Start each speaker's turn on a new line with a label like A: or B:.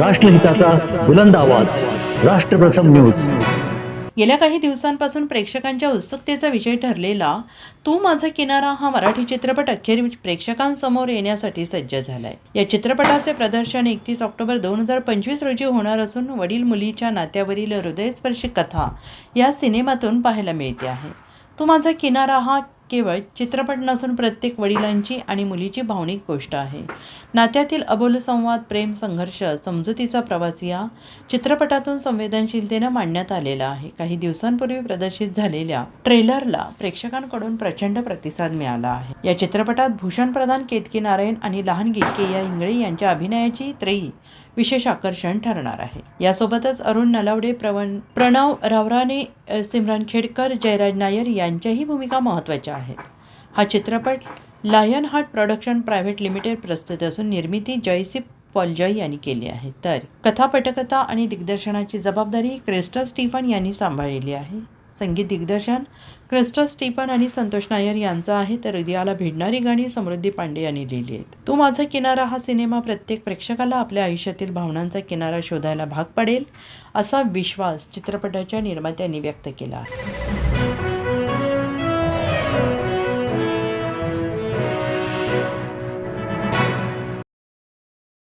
A: राष्ट्रहिताचा बुलंद आवाज. राष्ट्रप्रथम न्यूज.
B: गेल्या काही दिवसांपासून प्रेक्षकांच्या उत्सुकतेचा विषय ठरलेला तू माझा किनारा हा मराठी चित्रपट अखेर प्रेक्षकांसमोर येण्यासाठी सज्ज झालाय. या चित्रपटाचे प्रदर्शन एकतीस ऑक्टोबर दोन हजार पंचवीस रोजी होणार असून वडील मुलीच्या नात्यावरील हृदयस्पर्शी कथा या सिनेमातून पाहायला मिळते आहे. तू माझा किनारा हा केवळ चित्रपट नसून प्रत्येक वडिलांची आणि मुलीची भावनिक गोष्ट आहे. नात्यातील अबोल संवाद प्रेम संघर्ष समजुतीचा प्रवास या चित्रपटातून संवेदनशीलतेनं मांडण्यात आलेला आहे. काही दिवसांपूर्वी प्रदर्शित झालेल्या ट्रेलरला प्रेक्षकांकडून प्रचंड प्रतिसाद मिळाला आहे. या चित्रपटात भूषण प्रधान केतकी नारायण आणि लहान गिरके या इंगळे यांच्या अभिनयाची त्रयी विशेष आकर्षण ठरणार आहे. यासोबतच अरुण नलावडे प्रवण प्रणव रावराने सिमरन खेडकर जयराज नायर यांच्याही भूमिका महत्त्वाच्या आहेत. हा चित्रपट lion heart production private limited प्रस्तुत असून निर्मिती जयसी पॉलजॉय यांनी केली आहे. तर कथा पटकथा आणि दिग्दर्शनाची जबाबदारी क्रिस्टल स्टीफन यांनी सांभाळलेली आहे. संगीत दिग्दर्शन क्रिस्टल स्टीफन आणि संतोष नायर यांचं आहे तर हृदयाला भिडणारी गाणी समृद्धी पांडे यांनी लिहिली आहेत. तू माझा किनारा हा सिनेमा प्रत्येक प्रेक्षकाला आपल्या आयुष्यातील भावनांचा किनारा शोधायला भाग पडेल असा विश्वास चित्रपटाच्या निर्मात्यांनी व्यक्त केला आहे.